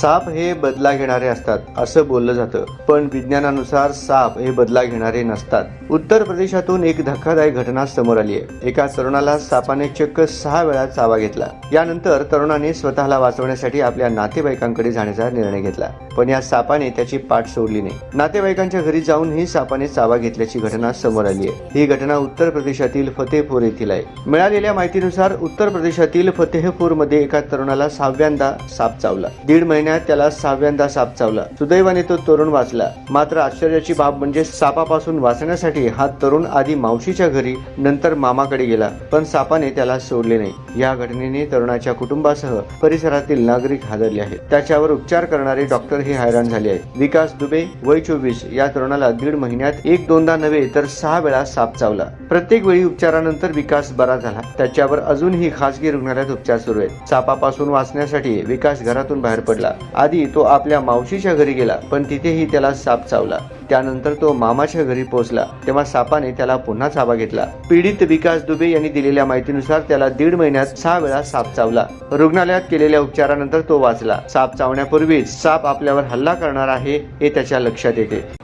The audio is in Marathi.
साप हे बदला घेणारे असतात असं बोललं जातं. पण विज्ञानानुसार साप हे बदला घेणारे नसतात. उत्तर प्रदेशातून एक धक्कादायक घटना समोर आली आहे. एका तरुणाला सापाने चक्क सहा वेळा चावा घेतला. यानंतर तरुणाने स्वतःला वाचवण्यासाठी आपल्या नातेवाईकांकडे जाण्याचा निर्णय घेतला. पण या सापाने त्याची पाठ सोडली नाही. नातेवाईकांच्या घरी जाऊनही सापाने चावा घेतल्याची घटना समोर आली आहे. ही घटना उत्तर प्रदेशातील फतेहपूर येथील आहे. मिळालेल्या माहितीनुसार उत्तर प्रदेशातील फतेहपूरमध्ये एका तरुणाला सहाव्यांदा साप चावला. दीड महिन्यात त्याला सहाव्यांदा साप चावला. सुदैवाने तो तरुण वाचला. मात्र आश्चर्याची बाब म्हणजे सापापासून वाचण्यासाठी हा तरुण आधी मावशीच्या घरी नंतर मामाकडे गेला. पण सापाने त्याला सोडले नाही. या घटनेने तरुणाच्या कुटुंबासह परिसरातील नागरिक हादरले आहेत. त्याच्यावर उपचार करणारे डॉक्टर हे हैराण झाले आहेत. विकास दुबे वय चोवीस या तरुणाला दीड महिन्यात एक दोनदा नव्हे तर सहा वेळा साप चावला. प्रत्येक वेळी उपचारानंतर विकास बरा झाला. त्याच्यावर अजूनही खासगी रुग्णालयात उपचार सुरू आहेत. सापापासून वाचण्यासाठी विकास घरातून बाहेर पडला. आधी तो आपल्या मावशीच्या घरी गेला पण तिथेही त्याला साप चावला. त्यानंतर तो मामाच्या घरी पोहोचला. तेव्हा सापाने त्याला पुन्हा चावा घेतला. पीडित विकास दुबे यांनी दिलेल्या माहितीनुसार त्याला दीड महिन्यात सहा वेळा साप चावला. रुग्णालयात केलेल्या उपचारानंतर तो वाचला. साप चावण्यापूर्वीच साप आपल्यावर हल्ला करणार आहे हे त्याच्या लक्षात येते.